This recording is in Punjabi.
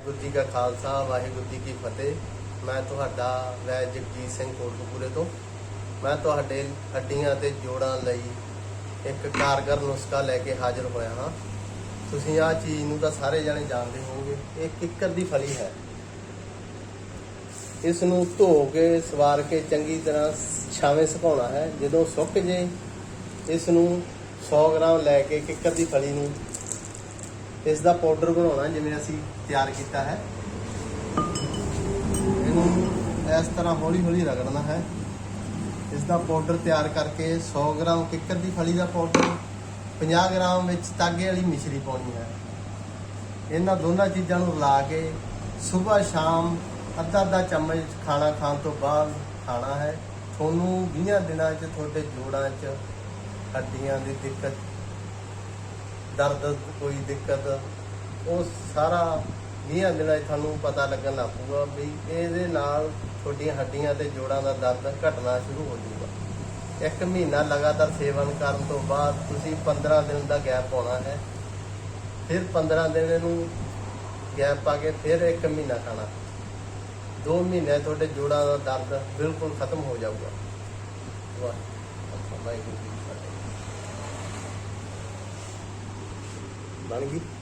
ਵਾਹਿਗੁਰੂ ਜੀ ਕਾ ਖਾਲਸਾ, ਵਾਹਿਗੁਰੂ ਜੀ ਕੀ ਫਤਿਹ। ਮੈਂ ਤੁਹਾਡਾ ਵੈਦ ਜਗਜੀਤ ਸਿੰਘ ਕੋਟਕਪੂਰੇ ਤੋਂ। ਮੈਂ ਤੁਹਾਡੇ ਹੱਡੀਆਂ ਤੇ ਜੋੜਾਂ ਲਈ ਇੱਕ ਕਾਰਗਰ ਨੁਸਖਾ ਲੈ ਕੇ ਹਾਜ਼ਰ ਹੋਇਆ ਹਾਂ। ਤੁਸੀਂ ਆਹ ਚੀਜ਼ ਨੂੰ ਤਾਂ ਸਾਰੇ ਜਣੇ ਜਾਣਦੇ ਹੋਵੋਗੇ, ਇਹ ਕਿੱਕਰ ਦੀ ਫਲੀ ਹੈ। ਇਸ ਨੂੰ ਧੋ ਕੇ, ਸਵਾਰ ਕੇ ਚੰਗੀ ਤਰ੍ਹਾਂ ਛਾਵੇਂ ਸੁਕਾਉਣਾ ਹੈ। ਜਦੋਂ ਸੁੱਕ ਜੇ, ਇਸ ਨੂੰ 100 ਗ੍ਰਾਮ ਲੈ ਕੇ ਕਿੱਕਰ ਦੀ ਫਲੀ ਨੂੰ ਇਸ ਦਾ ਪਾਊਡਰ ਬਣਾਉਣਾ ਜਿਵੇਂ ਅਸੀਂ ਤਿਆਰ ਕੀਤਾ ਹੈ। ਇਹਨੂੰ ਇਸ ਤਰ੍ਹਾਂ ਹੌਲੀ ਹੌਲੀ ਰਗੜਨਾ ਹੈ। ਇਸ ਦਾ ਪਾਊਡਰ ਤਿਆਰ ਕਰਕੇ 100 ਗ੍ਰਾਮ ਕਿੱਕਰ ਦੀ ਫਲੀ ਦਾ ਪਾਊਡਰ 50 ਗ੍ਰਾਮ ਵਿੱਚ ਤਾਗੇ ਵਾਲੀ ਮਿਸ਼ਰੀ ਪਾਉਣੀ ਹੈ। ਇਹਨਾਂ ਦੋਨਾਂ ਚੀਜ਼ਾਂ ਨੂੰ ਰਲਾ ਕੇ ਸਵੇਰ ਸ਼ਾਮ ਅੱਧਾ ਅੱਧਾ ਚਮਚ ਖਾਣਾ ਖਾਣ ਤੋਂ ਬਾਅਦ ਖਾਣਾ ਹੈ। ਤੁਹਾਨੂੰ 20 ਦਿਨਾਂ 'ਚ ਤੁਹਾਡੇ ਜੋੜਾਂ 'ਚ ਹੱਡੀਆਂ ਦੀ ਦਿੱਕਤ ਦਰਦ, ਕੋਈ ਦਿੱਕਤ, ਉਹ ਸਾਰਾ 20 ਦਿਨਾਂ 'ਚ ਤੁਹਾਨੂੰ ਪਤਾ ਲੱਗਣ ਲੱਗ ਪੂਗਾ ਵੀ ਇਹਦੇ ਨਾਲ ਤੁਹਾਡੀਆਂ ਹੱਡੀਆਂ ਤੇ ਜੋੜਾਂ ਦਾ ਦਰਦ ਘਟਣਾ ਸ਼ੁਰੂ ਹੋ ਜਾਊਗਾ। ਇੱਕ ਮਹੀਨਾ ਲਗਾਤਾਰ ਸੇਵਨ ਕਰਨ ਤੋਂ ਬਾਅਦ ਤੁਸੀਂ 15 ਦਿਨ ਦਾ ਗੈਪ ਪਾਉਣਾ ਹੈ। ਫਿਰ 15 ਦਿਨ ਇਹਨੂੰ ਗੈਪ ਪਾ ਕੇ ਫਿਰ ਇੱਕ ਮਹੀਨਾ ਖਾਣਾ। 2 ਮਹੀਨੇ ਤੁਹਾਡੇ ਜੋੜਾਂ ਦਾ ਦਰਦ ਬਿਲਕੁਲ ਖਤਮ ਹੋ ਜਾਊਗਾ। ਵਾਹ ਵਾਹਿਗੁਰੂ ਜੀ ਕੀ ਫਤਿਹ ਬਣ ਗਈ